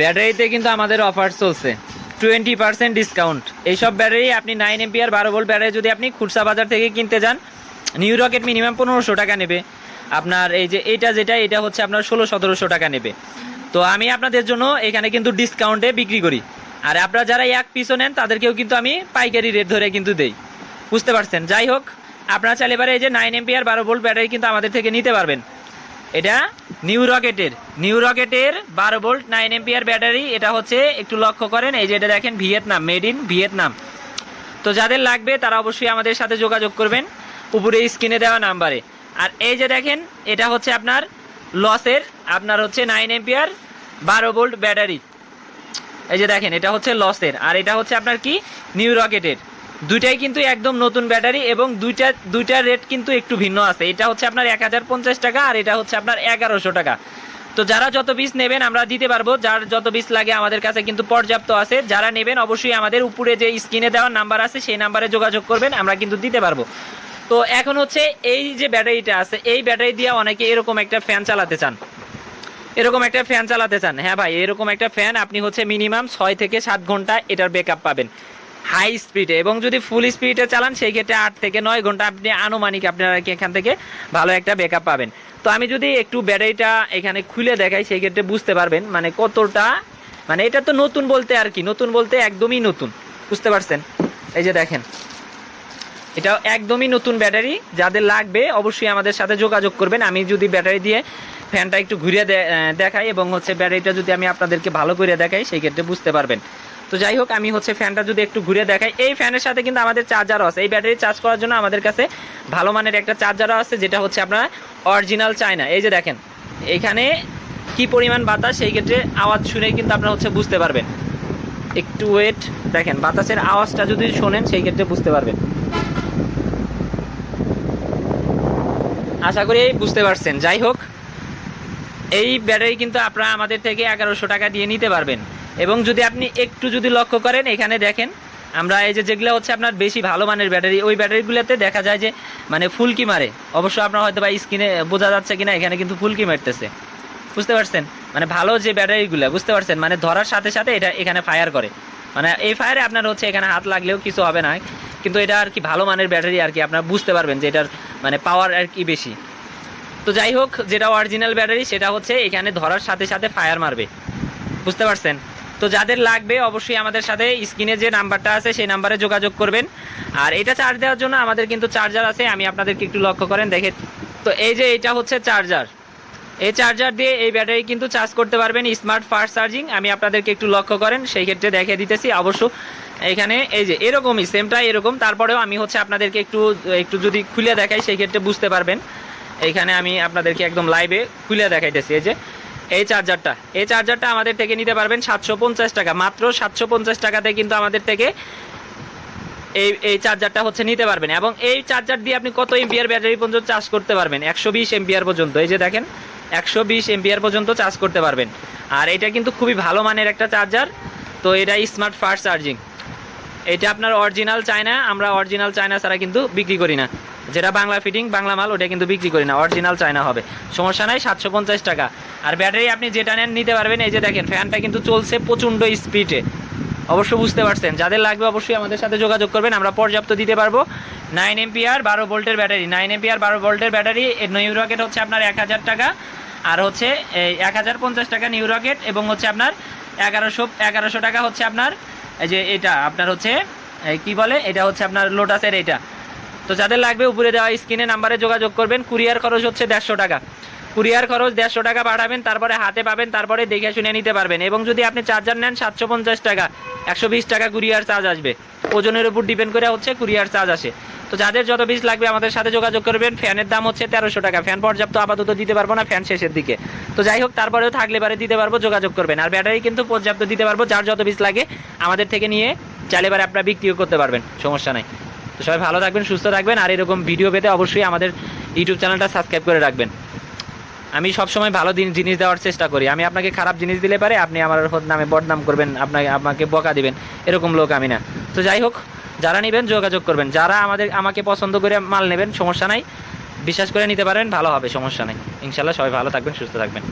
ব্যাটারিতে কিন্তু আমাদের অফার চলছে। টোয়েন্টি পার্সেন্ট ডিসকাউন্ট এইসব ব্যাটারি আপনি নাইন এমপিআর বারো ভোল্ট ব্যাটারি যদি আপনি খুরসা বাজার থেকে কিনতে যান নিউ রকেট মিনিমাম পনেরোশো টাকা নেবে। আপনার এই যে এটা যেটা, এটা হচ্ছে আপনার ষোলো সতেরোশো টাকা নেবে। তো আমি আপনাদের জন্য এখানে কিন্তু ডিসকাউন্টে বিক্রি করি। আর আপনারা যারা এক পিসও নেন, তাদেরকেও কিন্তু আমি পাইকারি রেট ধরে কিন্তু দেই। বুঝতে পারছেন? যাই হোক, আপনারা চাইলে এবারে এই যে নাইন এমপিআর বারো ভোল্ট ব্যাটারি কিন্তু আমাদের থেকে নিতে পারবেন। এটা নিউ রকেটের নিউ রকেটের বারো ভোল্ট নাইন এমপিআর ব্যাটারি এটা হচ্ছে একটু লক্ষ্য করেন, এই যে এটা দেখেন ভিয়েতনাম মেড ইন ভিয়েতনাম। তো যাদের লাগবে তারা অবশ্যই আমাদের সাথে যোগাযোগ করবেন, উপরে স্ক্রিনে দেওয়া নাম্বারে। আর এই যে দেখেন, এটা হচ্ছে আপনার লসের আপনার হচ্ছে নাইন এমপিআর বারো ভোল্ট ব্যাটারি এই যে দেখেন, এটা হচ্ছে লসের আর এটা হচ্ছে আপনার কি? নিউ রকেটের দুইটাই কিন্তু একদম নতুন ব্যাটারি এবং দুইটা দুইটার রেট কিন্তু একটু ভিন্ন আছে। এটা হচ্ছে আপনার এক হাজার পঞ্চাশ টাকা আর এটা হচ্ছে আপনার এগারোশো টাকা। তো যারা যত পিস নেবেন, আমরা দিতে পারব। যার যত পিস লাগে আমাদের কাছে কিন্তু পর্যাপ্ত আছে। যারা নেবেন, অবশ্যই আমাদের উপরে যে স্ক্রিনে দেওয়ার নাম্বার আছে, সেই নাম্বারে যোগাযোগ করবেন, আমরা কিন্তু দিতে পারব। তো এখন হচ্ছে এই যে ব্যাটারিটা আছে, এই ব্যাটারি দিয়ে অনেকে এরকম একটা ফ্যান চালাতে চান। এরকম একটা ফ্যান চালাতে চান। হ্যাঁ ভাই, এরকম একটা ফ্যান আপনি হচ্ছে মিনিমাম ছয় থেকে সাত ঘণ্টা এটার ব্যাকআপ পাবেন। হাই স্পিডে এবং যদি ফুল স্পিডে চালান, সেই ক্ষেত্রে আট থেকে নয় ঘণ্টা আপনি আনুমানিক আপনারা এখান থেকে ভালো একটা ব্যাকআপ পাবেন। তো আমি যদি একটু ব্যাটারিটা এখানে খুলে দেখাই, সেই ক্ষেত্রে বুঝতে পারবেন মানে কতটা মানে এটা তো নতুন বলতে আর কি, নতুন বলতে একদমই নতুন। বুঝতে পারছেন? এই যে দেখেন। এটা একদমই নতুন ব্যাটারি যাদের লাগবে অবশ্যই আমাদের সাথে যোগাযোগ করবেন। আমি যদি ব্যাটারি দিয়ে ফ্যানটা একটু ঘুরিয়ে দেখাই এবং হচ্ছে ব্যাটারিটা যদি আমি আপনাদেরকে ভালো করে দেখাই, সেই ক্ষেত্রে বুঝতে পারবেন। তো যাই হোক, আমি হচ্ছে ফ্যানটা যদি একটু ঘুরে দেখাই। এই ফ্যানের সাথে কিন্তু আমাদের চার্জারও আছে। এই ব্যাটারি চার্জ করার জন্য আমাদের কাছে ভালো মানের একটা চার্জারও আছে, যেটা হচ্ছে আপনার অরিজিনাল চায়না এই যে দেখেন, এখানে কি পরিমাণ বাতাস, সেই ক্ষেত্রে আওয়াজ শুনেই কিন্তু আপনারা হচ্ছে বুঝতে পারবেন। একটু ওয়েট দেখেন, বাতাসের আওয়াজটা যদি শোনেন, সেই ক্ষেত্রে বুঝতে পারবেন। আশা করি এই বুঝতে পারছেন। যাই হোক, এই ব্যাটারি কিন্তু আপনারা আমাদের থেকে এগারোশো টাকা দিয়ে নিতে পারবেন। এবং যদি আপনি একটু যদি লক্ষ্য করেন, এখানে দেখেন, আমরা এই যে যেগুলো হচ্ছে আপনার বেশি ভালো মানের ব্যাটারি, ওই ব্যাটারিগুলোতে দেখা যায় যে মানে ফুলকি মারে। অবশ্য আপনার হয়তো বা স্ক্রিনে বোঝা যাচ্ছে কিনা, এখানে কিন্তু ফুলকি মারতেছে। বুঝতে পারছেন? মানে ভালো যে ব্যাটারিগুলো, বুঝতে পারছেন? মানে ধরার সাথে সাথে এটা এখানে ফায়ার করে। মানে এই ফায়ারে আপনার হচ্ছে এখানে হাত লাগলেও কিছু হবে না, কিন্তু এটা আর কি ভালো মানের ব্যাটারি আর কি আপনার বুঝতে পারবেন যে এটার মানে পাওয়ার আর কি বেশি। তো যাই হোক, যেটা অরিজিনাল ব্যাটারি, সেটা হচ্ছে এখানে ধরার সাথে সাথে ফায়ার মারবে। বুঝতে পারছেন? তো যাদের লাগবে অবশ্যই আমাদের সাথে স্ক্রিনে যে নাম্বারটা আছে সেই নাম্বারে যোগাযোগ করবেন। আর এটা চার্জ দেওয়ার জন্য আমাদের কিন্তু চার্জার আছে, আমি আপনাদেরকে একটু লক্ষ্য করেন দেখে তো এই যে এটা হচ্ছে চার্জার এই চার্জার দিয়ে এই ব্যাটারি কিন্তু চার্জ করতে পারবেন স্মার্ট ফাস্ট চার্জিং আমি আপনাদেরকে একটু লক্ষ্য করেন, সেই ক্ষেত্রে দেখে দিতেছি অবশ্য। এখানে এই যে এরকমই সেমটা এরকম। তারপরেও আমি হচ্ছে আপনাদেরকে একটু একটু যদি খুলে দেখাই, সেই ক্ষেত্রে বুঝতে পারবেন। এইখানে আমি আপনাদেরকে একদম লাইভে খুলে দেখাইতেছি, এই যে। এই চার্জারটা এই চার্জারটা আমাদের থেকে নিতে পারবেন সাতশো পঞ্চাশ টাকা। মাত্র সাতশো পঞ্চাশ টাকাতে কিন্তু আমাদের থেকে এই এই চার্জারটা হচ্ছে নিতে পারবেন। এবং এই চার্জার দিয়ে আপনি কত এমপিআর ব্যাটারি পর্যন্ত চার্জ করতে পারবেন? একশো বিশ এমপিআর পর্যন্ত। এই যে দেখেন, একশো বিশ এমপিআর পর্যন্ত চার্জ করতে পারবেন। আর এটা কিন্তু খুবই ভালো মানের একটা চার্জার তো এটা স্মার্ট ফাস্ট চার্জিং এটা আপনার অরিজিনাল চায়না। আমরা অরিজিনাল চায়না ছাড়া কিন্তু বিক্রি করি না। যেটা বাংলা ফিটিং বাংলা মাল, ওটা কিন্তু বিক্রি করি না। অরিজিনাল চায়না হবে। সমস্যা নাই, সাতশো পঞ্চাশ টাকা। আর ব্যাটারি আপনি যেটা নেন, নিতে পারবেন। এই যে দেখেন ফ্যানটা কিন্তু চলছে প্রচণ্ড স্পিডে অবশ্য বুঝতে পারছেন, যাদের লাগবে অবশ্যই আমাদের সাথে যোগাযোগ করবেন, আমরা পর্যাপ্ত দিতে পারব। নাইন এমপিআর বারো ভোল্টের ব্যাটারি। নাইন এমপিআর বারো ভোল্টের ব্যাটারি নিউ রকেট হচ্ছে আপনার এক হাজার টাকা। আর হচ্ছে এক হাজার পঞ্চাশ টাকা নিউ রকেট এবং হচ্ছে আপনার এগারোশো এগারোশো টাকা হচ্ছে আপনার, এই যে এটা, আপনার হচ্ছে কি বলে? এটা হচ্ছে আপনার লোটাসের এটা। তো যাদের লাগবে উপরে দেওয়া স্ক্রিনে নাম্বারে যোগাযোগ করবেন। কুরিয়ার খরচ হচ্ছে দেড়শো টাকা। কুরিয়ার খরচ দেড়শো টাকা পাঠাবেন তারপরে হাতে পাবেন, তারপরে দেখে শুনে নিতে পারবেন। এবং যদি আপনি চার্জার নেন, সাতশো পঞ্চাশ টাকা, একশো বিশ টাকা কুরিয়ার চার্জ আসবে। ওজনের উপর ডিপেন্ড করে হচ্ছে কুরিয়ার চার্জ আসে। তো যাদের যত পিস লাগবে আমাদের সাথে যোগাযোগ করবেন। ফ্যানের দাম হচ্ছে তেরোশো টাকা। ফ্যান পর্যাপ্ত আপাতত দিতে পারব না, ফ্যান শেষের দিকে। তো যাই হোক, তারপরেও থাকলে পারে দিতে পারব, যোগাযোগ করবেন। আর ব্যাটারি কিন্তু পর্যাপ্ত দিতে পারব, যার যত পিস লাগে আমাদের থেকে নিয়ে চাইলে পারে আপনারা বিক্রিও করতে পারবেন, সমস্যা নাই। তো সবাই ভালো থাকবেন, সুস্থ থাকবেন, আর এরকম ভিডিও পেতে অবশ্যই আমাদের ইউটিউব চ্যানেলটা সাবস্ক্রাইব করে রাখবেন। আমি সবসময় ভালো জিনিস দেওয়ার চেষ্টা করি। আমি আপনাকে খারাপ জিনিস দিলে পারে, আপনি আমার নামে বদনাম করবেন, আপনাকে, আমাকে বকা দিবেন। এরকম লোক আমি না। তো যাই হোক, যারা নেবেন, যোগাযোগ করবেন। যারা আমাদের, আমাকে পছন্দ করে মাল নেবেন, সমস্যা নাই। বিশ্বাস করে নিতে পারেন, ভালো হবে, সমস্যা নাই। ইনশাল্লাহ সবাই ভালো থাকবেন, সুস্থ থাকবেন।